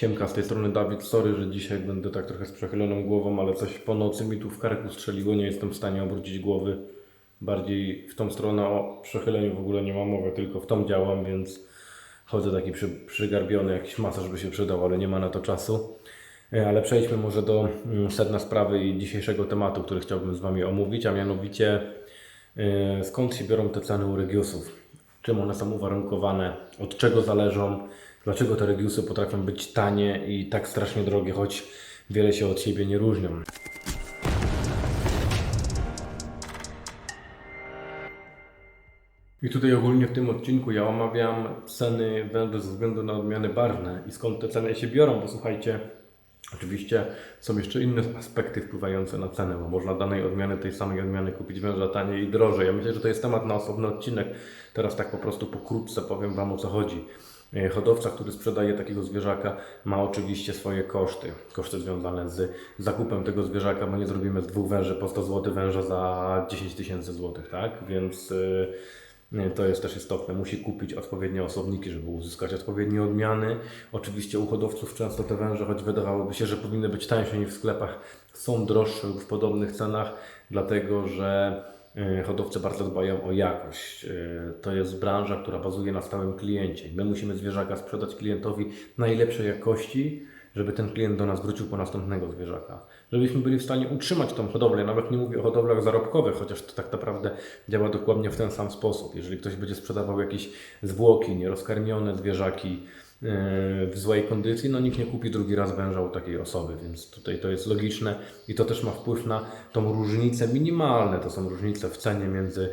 Siemka, z tej strony Dawid. Sorry, że dzisiaj będę tak trochę z przechyloną głową, ale coś po nocy mi tu w karku strzeliło. Nie jestem w stanie obrócić głowy. Bardziej w tą stronę o przechyleniu w ogóle nie mam mowy, tylko w tą działam, więc chodzę taki przy, przygarbiony, jakiś masaż by się przydał, ale nie ma na to czasu. E, Ale przejdźmy może do mm, sedna sprawy i dzisiejszego tematu, który chciałbym z Wami omówić, a mianowicie e, skąd się biorą te ceny u Regiusów? Czym one są uwarunkowane? Od czego zależą? Dlaczego te Regiusy potrafią być tanie i tak strasznie drogie, choć wiele się od siebie nie różnią? I tutaj ogólnie w tym odcinku ja omawiam ceny węży ze względu na odmiany barwne i skąd te ceny się biorą, bo słuchajcie, oczywiście są jeszcze inne aspekty wpływające na cenę, bo można danej odmiany, tej samej odmiany kupić węża taniej i drożej. Ja myślę, że to jest temat na osobny odcinek. Teraz tak po prostu pokrótce powiem Wam o co chodzi. E, Hodowca, który sprzedaje takiego zwierzaka, ma oczywiście swoje koszty. Koszty związane z zakupem tego zwierzaka, bo nie zrobimy z dwóch węży po 100 zł węża za 10 tysięcy złotych, tak? Więc nie, To jest też istotne. Musi kupić odpowiednie osobniki, żeby uzyskać odpowiednie odmiany. Oczywiście u hodowców często te węże, choć wydawałoby się, że powinny być tańsze niż w sklepach, są droższe lub w podobnych cenach, dlatego że hodowcy bardzo dbają o jakość. Y, To jest branża, która bazuje na stałym kliencie. My musimy zwierzaka sprzedać klientowi najlepszej jakości, żeby ten klient do nas wrócił po następnego zwierzaka. Żebyśmy byli w stanie utrzymać tą hodowlę. Nawet nie mówię o hodowlach zarobkowych, chociaż to tak naprawdę działa dokładnie w ten sam sposób. Jeżeli ktoś będzie sprzedawał jakieś zwłoki, nierozkarmione zwierzaki w złej kondycji, no nikt nie kupi drugi raz węża u takiej osoby, więc tutaj to jest logiczne i to też ma wpływ na tą różnicę minimalne. To są różnice w cenie między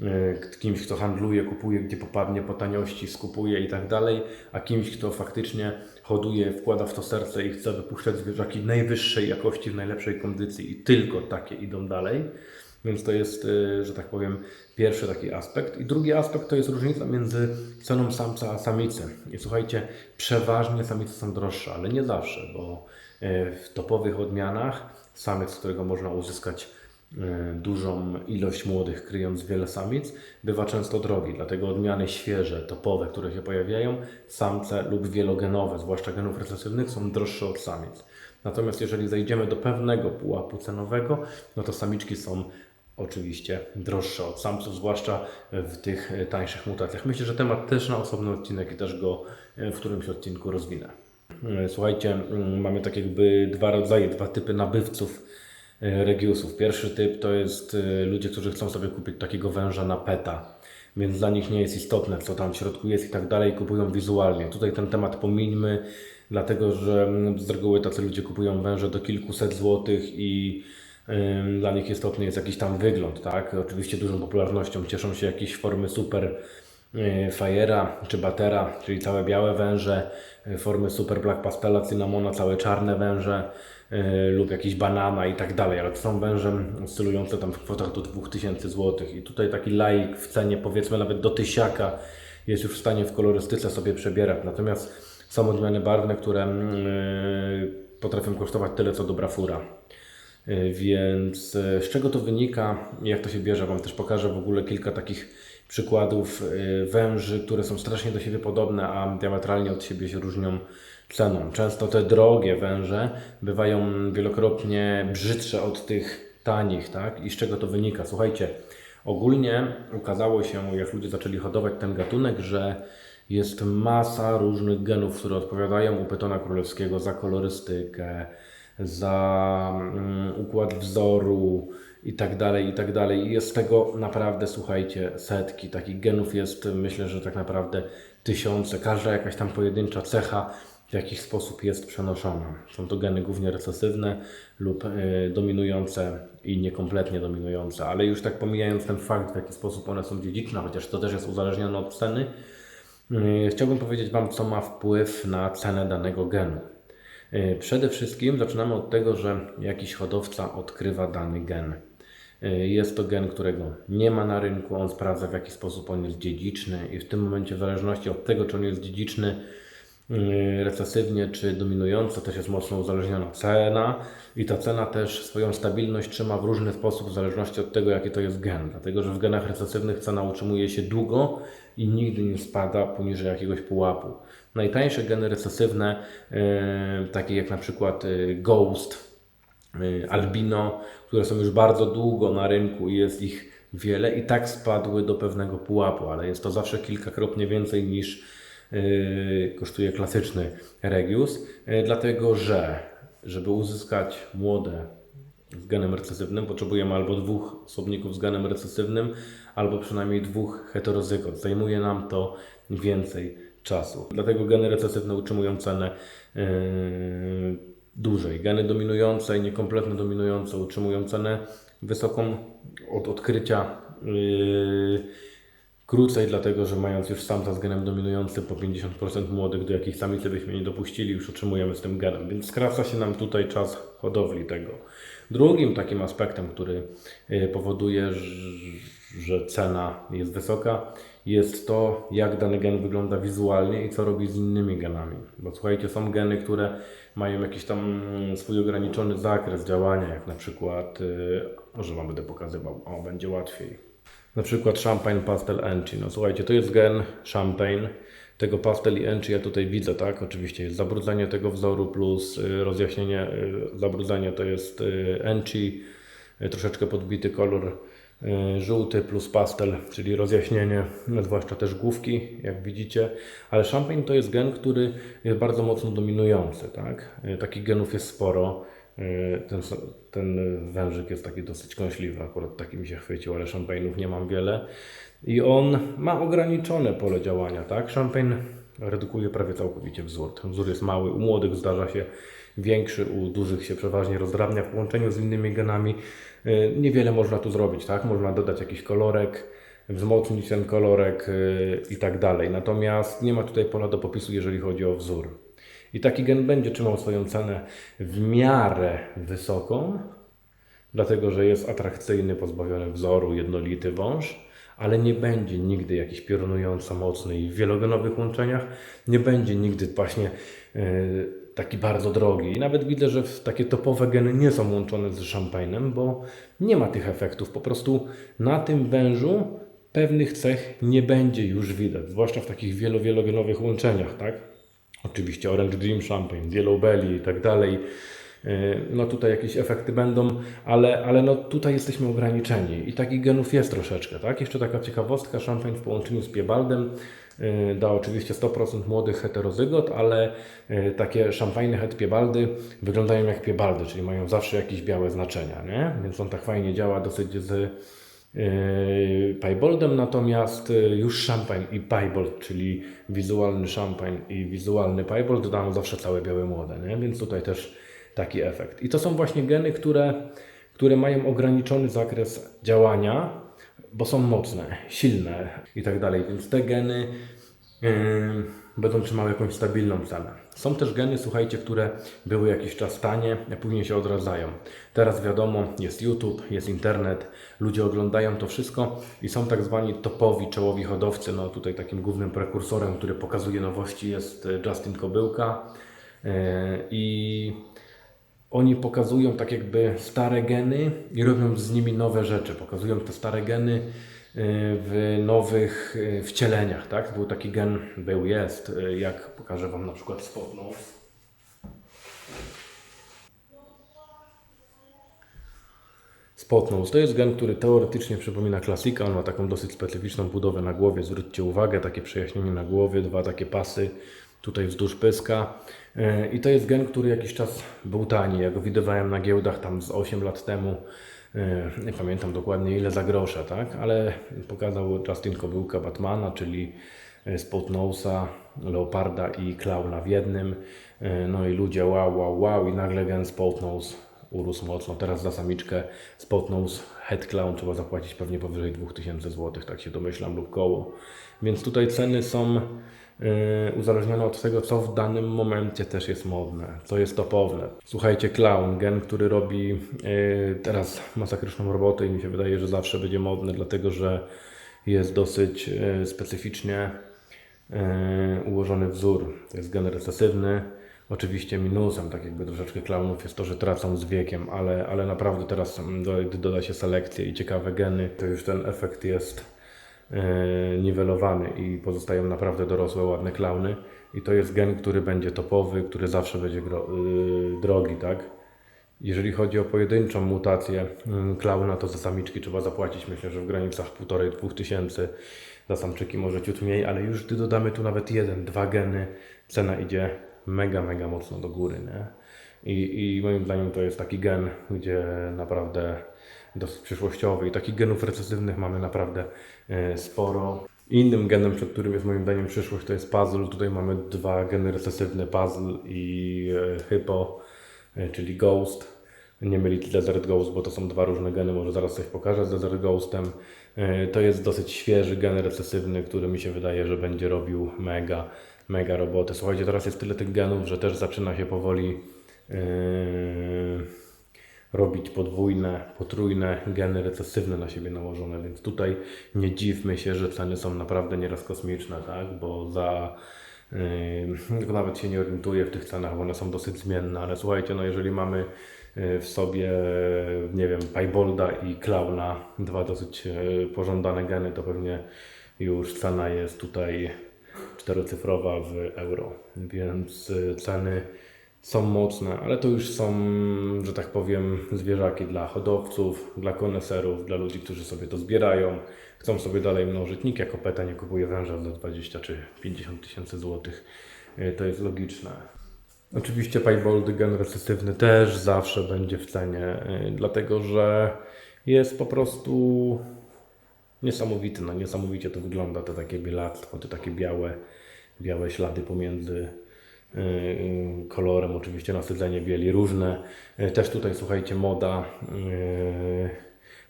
y, kimś, kto handluje, kupuje gdzie popadnie po taniości, skupuje i tak dalej, a kimś, kto faktycznie hoduje, wkłada w to serce i chce wypuszczać zwierzaki najwyższej jakości, w najlepszej kondycji i tylko takie idą dalej. Więc to jest, y, że tak powiem, pierwszy taki aspekt. I drugi aspekt to jest różnica między ceną samca a samicy. I słuchajcie, przeważnie samice są droższe, ale nie zawsze, bo y, w topowych odmianach samiec, z którego można uzyskać y, dużą ilość młodych, kryjąc wiele samic, bywa często drogi. Dlatego odmiany świeże, topowe, które się pojawiają, samce lub wielogenowe, zwłaszcza genów recesywnych, są droższe od samic. Natomiast jeżeli zejdziemy do pewnego pułapu cenowego, no to samiczki są oczywiście droższe od samców, zwłaszcza w tych tańszych mutacjach. Myślę, że temat też na osobny odcinek i też go e, w którymś odcinku rozwinę. E, Słuchajcie, mm, mamy tak jakby dwa rodzaje, dwa typy nabywców e, Regiusów. Pierwszy typ to jest ludzie, którzy chcą sobie kupić takiego węża na peta, więc dla nich nie jest istotne, co tam w środku jest i tak dalej, kupują wizualnie. Tutaj ten temat pomińmy, dlatego że mm, z reguły tacy ludzie kupują węże do kilkuset złotych i dla nich istotny jest jakiś tam wygląd, tak? Oczywiście dużą popularnością cieszą się jakieś formy super y, Fajera czy Batera, czyli całe białe węże, y, formy Super Black Pastela, Cinnamona, całe czarne węże y, lub jakiś banana i tak dalej, ale to są węże oscylujące tam w kwotach do 2000 zł i tutaj taki laik w cenie powiedzmy nawet do tysiaka jest już w stanie w kolorystyce sobie przebierać, natomiast są odmiany barwne, które y, potrafią kosztować tyle co dobra fura. Y, Więc y, z czego to wynika, jak to się bierze, Wam też pokażę w ogóle kilka takich przykładów y, węży, które są strasznie do siebie podobne, a diametralnie od siebie się różnią ceną. Często te drogie węże bywają wielokrotnie brzydsze od tych tanich, tak? I z czego to wynika? Słuchajcie, ogólnie ukazało się, jak ludzie zaczęli hodować ten gatunek, że jest masa różnych genów, które odpowiadają u pytona królewskiego za kolorystykę, za mm, układ wzoru i tak dalej, i tak dalej. Jest tego naprawdę, słuchajcie, setki. Takich genów jest, myślę, że tak naprawdę tysiące. Każda jakaś tam pojedyncza cecha w jakiś sposób jest przenoszona. Są to geny głównie recesywne lub y, dominujące i niekompletnie dominujące, ale już tak pomijając ten fakt, w jaki sposób one są dziedziczne, chociaż to też jest uzależnione od ceny, y, chciałbym powiedzieć Wam, co ma wpływ na cenę danego genu. Y, Przede wszystkim zaczynamy od tego, że jakiś hodowca odkrywa dany gen. Y, Jest to gen, którego nie ma na rynku, on sprawdza w jaki sposób on jest dziedziczny i w tym momencie w zależności od tego, czy on jest dziedziczny, recesywnie czy dominująco, też jest mocno uzależniona cena i ta cena też swoją stabilność trzyma w różny sposób w zależności od tego, jaki to jest gen. Dlatego, że w genach recesywnych cena utrzymuje się długo i nigdy nie spada poniżej jakiegoś pułapu. Najtańsze geny recesywne, yy, takie jak na przykład yy, Ghost, y, albino, które są już bardzo długo na rynku i jest ich wiele i tak spadły do pewnego pułapu, ale jest to zawsze kilkakrotnie więcej niż y, kosztuje klasyczny Regius, y, dlatego że żeby uzyskać młode z genem recesywnym potrzebujemy albo dwóch osobników z genem recesywnym, albo przynajmniej dwóch heterozygot. Zajmuje nam to więcej czasu. Dlatego geny recesywne utrzymują cenę yy, dłużej. Geny dominujące i niekompletne dominujące utrzymują cenę wysoką od odkrycia yy, krócej, dlatego że mając już samca z genem dominującym po 50% młodych, do jakich samicy byśmy nie dopuścili, już utrzymujemy z tym genem, więc skraca się nam tutaj czas hodowli tego. Drugim takim aspektem, który yy, powoduje, że- cena jest wysoka, jest to, jak dany gen wygląda wizualnie i co robi z innymi genami. Bo słuchajcie, są geny, które mają jakiś tam mm, swój ograniczony zakres działania, jak na przykład, może Wam będę pokazywał, o, będzie łatwiej. Na przykład Champagne Pastel Enchi. No słuchajcie, to jest gen Champagne. Tego pastel i enchi ja tutaj widzę, tak? Oczywiście jest zabrudzenie tego wzoru plus y, rozjaśnienie. Y, zabrudzenie to jest y, enchi, troszeczkę podbity kolor żółty plus pastel, czyli rozjaśnienie, no, zwłaszcza też główki, jak widzicie. Ale Champagne to jest gen, który jest bardzo mocno dominujący, tak? Takich genów jest sporo. Y, Ten, ten wężyk jest taki dosyć kąśliwy, akurat taki mi się chwycił, ale szampajnów nie mam wiele. I on ma ograniczone pole działania, tak? Champagne redukuje prawie całkowicie wzór. Ten wzór jest mały, u młodych zdarza się większy, u dużych się przeważnie rozdrabnia w połączeniu z innymi genami. Y, Niewiele można tu zrobić, tak? Można dodać jakiś kolorek, wzmocnić ten kolorek y, i tak dalej. Natomiast nie ma tutaj pola do popisu, jeżeli chodzi o wzór. I taki gen będzie trzymał swoją cenę w miarę wysoką, dlatego że jest atrakcyjny, pozbawiony wzoru, jednolity wąż, ale nie będzie nigdy jakiś piorunująco mocny i w wielogenowych łączeniach nie będzie nigdy właśnie e, taki bardzo drogi. I nawet widzę, że takie topowe geny nie są łączone z szampajnem, bo nie ma tych efektów. Po prostu na tym wężu pewnych cech nie będzie już widać, zwłaszcza w takich wielo, wielogenowych łączeniach, tak? Oczywiście Orange Dream Champagne, Yellow Belly i tak dalej. Yy, No tutaj jakieś efekty będą, ale, ale no tutaj jesteśmy ograniczeni i takich genów jest troszeczkę, tak? Jeszcze taka ciekawostka, Champagne w połączeniu z Piebaldem yy, da oczywiście 100% młodych heterozygot, ale yy, takie Champagne het Piebaldy wyglądają jak Piebaldy, czyli mają zawsze jakieś białe znaczenia, nie? Więc on tak fajnie działa dosyć z Pieboldem, natomiast yy, już Champagne i Piebold, czyli wizualny Champagne i wizualny Piebold dają zawsze całe białe młode, nie? więc tutaj też taki efekt. I to są właśnie geny, które, które mają ograniczony zakres działania, bo są mocne, silne i tak dalej, więc te geny yy, będą trzymały jakąś stabilną cenę. Są też geny, słuchajcie, które były jakiś czas tanie, a później się odradzają. Teraz wiadomo, jest YouTube, jest internet, ludzie oglądają to wszystko i są tak zwani topowi, czołowi hodowcy. No tutaj takim głównym prekursorem, który pokazuje nowości jest e, Justin Kobyłka Yy, i oni pokazują tak jakby stare geny i robią z nimi nowe rzeczy. Pokazują te stare geny w nowych y, wcieleniach, tak? Był taki gen, był, jest, y, jak pokażę Wam na przykład spot nose. To jest gen, który teoretycznie przypomina klasika. On ma taką dosyć specyficzną budowę na głowie. Zwróćcie uwagę, takie przejaśnienie na głowie, dwa takie pasy tutaj wzdłuż pyska. I to jest gen, który jakiś czas był tani. Ja go widywałem na giełdach tam z 8 lat temu. Yy, Nie pamiętam dokładnie ile za grosze, tak? Ale pokazał Justin Kobyłka Batmana, czyli yy, Spot Nose'a, Leoparda i Klauna w jednym. Yy, No i ludzie wow, wow, wow i nagle gen Spot Nose urósł mocno. Teraz za samiczkę Spot Nose Head Clown trzeba zapłacić pewnie powyżej 2000 zł, tak się domyślam, lub koło. Więc tutaj ceny są yy, uzależnione od tego, co w danym momencie też jest modne, co jest topowe. Słuchajcie, Clown, gen, który robi yy, teraz masakryczną robotę i mi się wydaje, że zawsze będzie modny, dlatego że jest dosyć yy, specyficznie e, ułożony wzór. To jest gen recesywny. Oczywiście minusem, tak jakby troszeczkę klaunów jest to, że tracą z wiekiem, ale, ale naprawdę teraz, mm, gdy doda się selekcję i ciekawe geny, to już ten efekt jest e, niwelowany i pozostają naprawdę dorosłe, ładne klauny. I to jest gen, który będzie topowy, który zawsze będzie y, drogi, tak? Jeżeli chodzi o pojedynczą mutację mm, klauna, to za samiczki trzeba zapłacić myślę, że w granicach 1,5-2 tysięcy. Za samczyki może ciut mniej, ale już gdy dodamy tu nawet jeden, dwa geny, cena idzie mega, mega mocno do góry. Nie? I, I moim zdaniem to jest taki gen, gdzie naprawdę dosyć przyszłościowy i takich genów recesywnych mamy naprawdę e, sporo. Innym genem, przed którym jest moim zdaniem przyszłość, to jest puzzle. Tutaj mamy dwa geny recesywne, puzzle i e, hypo, e, czyli ghost. Nie mylić Desert Ghost, bo to są dwa różne geny, może zaraz coś pokażę z Desert Ghostem. To jest dosyć świeży gen recesywny, który mi się wydaje, że będzie robił mega, mega roboty. Słuchajcie, teraz jest tyle tych genów, że też zaczyna się powoli e, robić podwójne, potrójne geny recesywne na siebie nałożone, więc tutaj nie dziwmy się, że ceny są naprawdę nieraz kosmiczne, tak? bo za Yy, nawet się nie orientuję w tych cenach, bo one są dosyć zmienne, ale słuchajcie, no jeżeli mamy yy, w sobie, nie wiem, Piebolda i Klauna, dwa dosyć yy, pożądane geny, to pewnie już cena jest tutaj czterocyfrowa w euro, więc yy, ceny są mocne, ale to już są, że tak powiem, zwierzaki dla hodowców, dla koneserów, dla ludzi, którzy sobie to zbierają, chcą sobie dalej mnożyć. Nikt jako peta nie kupuje węża za 20 czy 50 tysięcy złotych. Y, To jest logiczne. Oczywiście Piebald gen recesywny też zawsze będzie w cenie, y, dlatego że jest po prostu niesamowity. No, niesamowicie to wygląda, te takie bielactwo, te takie białe, białe ślady pomiędzy y, y, kolorem, oczywiście nasycenie bieli różne. Y, Też tutaj, słuchajcie, moda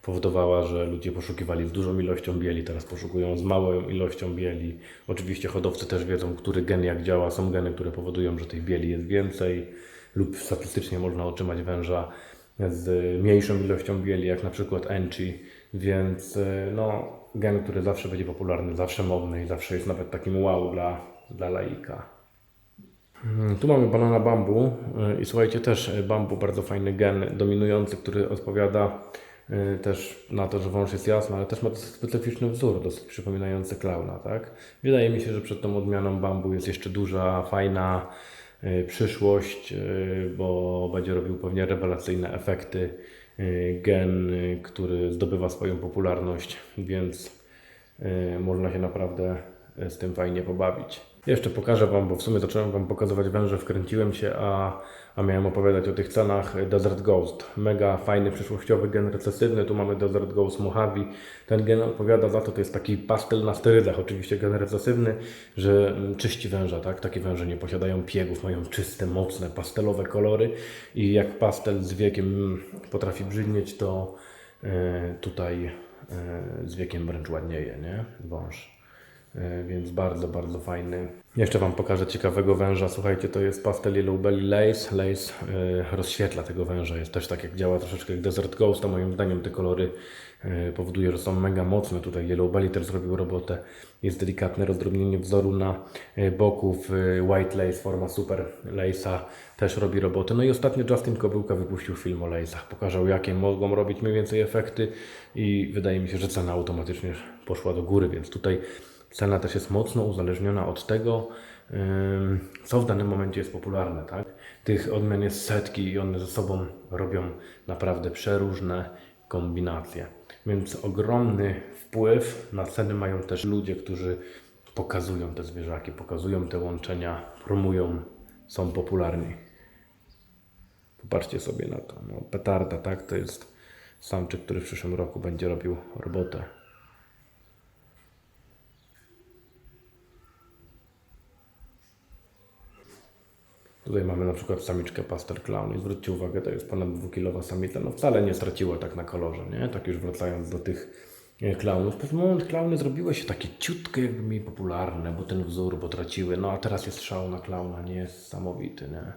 powodowała, że ludzie poszukiwali z dużą ilością bieli, teraz poszukują z małą ilością bieli. Oczywiście hodowcy też wiedzą, który gen jak działa. Są geny, które powodują, że tych bieli jest więcej lub statystycznie można otrzymać węża z mniejszą ilością bieli, jak na przykład Enchi, więc y, no, gen, który zawsze będzie popularny, zawsze modny i zawsze jest nawet takim wow dla, dla laika. Mm, Tu mamy banana bambu y, i słuchajcie, też y, bambu, bardzo fajny gen dominujący, który odpowiada też na to, że wąż jest jasny, ale też ma dosyć specyficzny wzór, dosyć przypominający klauna, tak? Wydaje mi się, że przed tą odmianą bambu jest jeszcze duża, fajna przyszłość, bo będzie robił pewnie rewelacyjne efekty. Y, Gen, y, który zdobywa swoją popularność, więc y, można się naprawdę z tym fajnie pobawić. Jeszcze pokażę Wam, bo w sumie zacząłem Wam pokazywać węże, wkręciłem się, a, a miałem opowiadać o tych cenach. Desert Ghost, mega fajny, przyszłościowy gen recesywny. Tu mamy Desert Ghost Mojave. Ten gen odpowiada za to, to jest taki pastel na sterydach, oczywiście gen recesywny, że mm, czyści węża, tak? Takie węże nie posiadają piegów, mają czyste, mocne, pastelowe kolory i jak pastel z wiekiem mm, potrafi brzydnieć, to e, tutaj e, z wiekiem wręcz ładnieje, nie? Wąż. E, Więc bardzo, bardzo fajny. Jeszcze Wam pokażę ciekawego węża. Słuchajcie, to jest pastel Yellow Belly Lace. Lace e, rozświetla tego węża. Jest też tak jak działa troszeczkę jak Desert Ghost, a moim zdaniem te kolory e, powoduje, że są mega mocne. Tutaj Yellow Belly też zrobił robotę. Jest delikatne rozdrobnienie wzoru na boków. White Lace, forma Super Lace'a też robi robotę. No i ostatnio Justin Kobyłka wypuścił film o Lace'ach. Pokazał jakie mogą robić mniej więcej efekty i wydaje mi się, że cena automatycznie poszła do góry, więc tutaj Cena też jest mocno uzależniona od tego, co w danym momencie jest popularne. Tak? Tych odmian jest setki i one ze sobą robią naprawdę przeróżne kombinacje. Więc ogromny wpływ na ceny mają też ludzie, którzy pokazują te zwierzaki, pokazują te łączenia, promują, są popularni. Popatrzcie sobie na to. No, petarda, tak? To jest samczyk, który w przyszłym roku będzie robił robotę. Tutaj mamy na przykład samiczkę Pastel Clown i zwróćcie uwagę, to jest ponad 2-kilowa samica, no wcale nie straciła tak na kolorze, nie? Tak już wracając do tych e, klaunów. W pewnym moment klauny zrobiły się takie ciutkie, jakby mniej popularne, bo ten wzór, bo traciły, no a teraz jest szał na klauna, nie jest samowity, nie?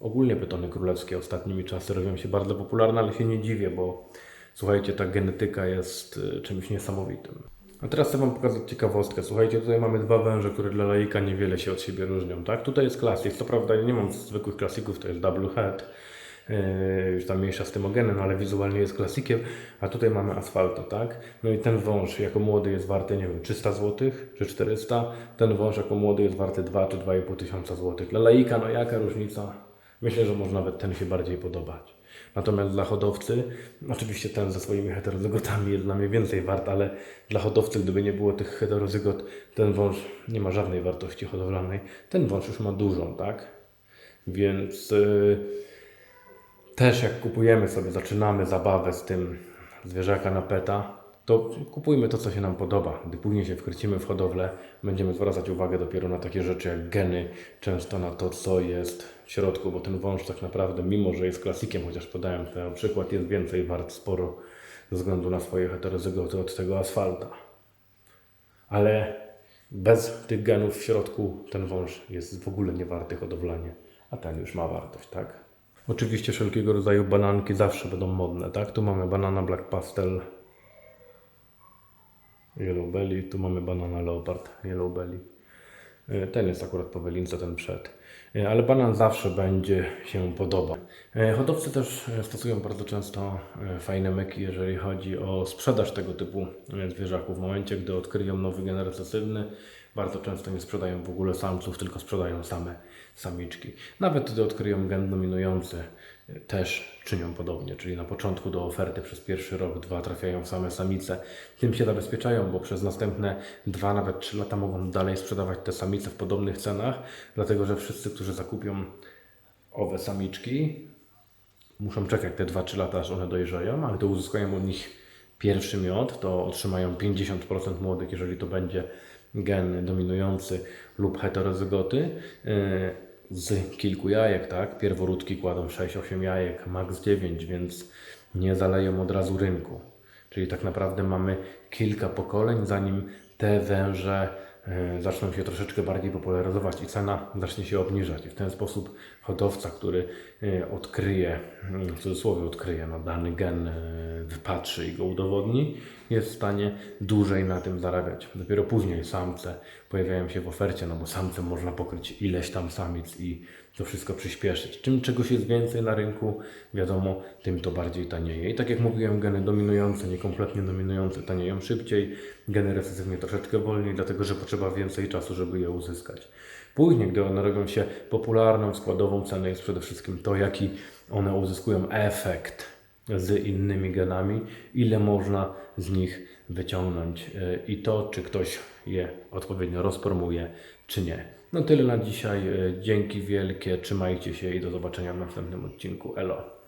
Ogólnie pytony królewskie ostatnimi czasy robią się bardzo popularne, ale się nie dziwię, bo słuchajcie, ta genetyka jest y, czymś niesamowitym. A teraz chcę Wam pokazać ciekawostkę. Słuchajcie, tutaj mamy dwa węże, które dla laika niewiele się od siebie różnią, tak? Tutaj jest klasyk, co prawda nie mam zwykłych klasyków, to jest double head, yy, już tam mniejsza z tym ogenem, ale wizualnie jest klasikiem, a tutaj mamy asfalto, tak? No i ten wąż jako młody jest warty, nie wiem, 300 zł czy 400, ten wąż jako młody jest warty 2 czy 2,5 tysiąca złotych. Dla laika, no jaka różnica? Myślę, że może nawet ten się bardziej podobać. Natomiast dla hodowcy, oczywiście ten ze swoimi heterozygotami jest dla mnie więcej wart, ale dla hodowcy, gdyby nie było tych heterozygot, ten wąż nie ma żadnej wartości hodowlanej. Ten wąż już ma dużą, tak? Więc yy, też jak kupujemy sobie, zaczynamy zabawę z tym zwierzaka na peta, to kupujmy to, co się nam podoba. Gdy później się wkręcimy w hodowlę, będziemy zwracać uwagę dopiero na takie rzeczy jak geny, często na to, co jest w środku, bo ten wąż tak naprawdę, mimo że jest klasikiem, chociaż podałem ten przykład, jest więcej wart sporo ze względu na swoje heterozygoty od tego asfalta. Ale bez tych genów w środku ten wąż jest w ogóle nie warty hodowlanie, a ten już ma wartość, tak? Oczywiście wszelkiego rodzaju bananki zawsze będą modne, tak? Tu mamy banana black pastel, Yellow Belly, tu mamy banana leopard, Yellow Belly. E, Ten jest akurat po welince, ten przed. E, Ale banan zawsze będzie się podobał. E, Hodowcy też stosują bardzo często e, fajne myki, jeżeli chodzi o sprzedaż tego typu zwierzaków. W momencie, gdy odkryją nowy gen recesywny, bardzo często nie sprzedają w ogóle samców, tylko sprzedają same samiczki. Nawet gdy odkryją gen dominujący, też czynią podobnie, czyli na początku do oferty przez pierwszy rok, dwa trafiają same samice. Tym się zabezpieczają, bo przez następne dwa, nawet trzy lata mogą dalej sprzedawać te samice w podobnych cenach, dlatego że wszyscy, którzy zakupią owe samiczki, muszą czekać te 2-3 lata, aż one dojrzeją, ale to uzyskają od nich pierwszy miod, to otrzymają 50% młodych, jeżeli to będzie gen dominujący lub heterozygoty. Z kilku jajek, tak? Pierworódki kładą 6-8 jajek, maks 9, więc nie zaleją od razu rynku. Czyli tak naprawdę mamy kilka pokoleń, zanim te węże e, zaczną się troszeczkę bardziej popularyzować i cena zacznie się obniżać. I w ten sposób hodowca, który e, odkryje, w cudzysłowie odkryje no, dany gen, e, wypatrzy i go udowodni, jest w stanie dłużej na tym zarabiać. Dopiero później samce pojawiają się w ofercie, no bo samcem można pokryć ileś tam samic i to wszystko przyspieszyć. Czym czegoś jest więcej na rynku, wiadomo, tym to bardziej tanieje. I tak jak mówiłem, geny dominujące, niekompletnie dominujące tanieją szybciej, geny recesywnie troszeczkę wolniej, dlatego że potrzeba więcej czasu, żeby je uzyskać. Później, gdy one robią się popularną, składową cenę jest przede wszystkim to, jaki one uzyskują efekt z innymi genami, ile można z nich wyciągnąć e, i to, czy ktoś je odpowiednio rozpromuje, czy nie. No tyle na dzisiaj. E, Dzięki wielkie, trzymajcie się i do zobaczenia w następnym odcinku. Elo.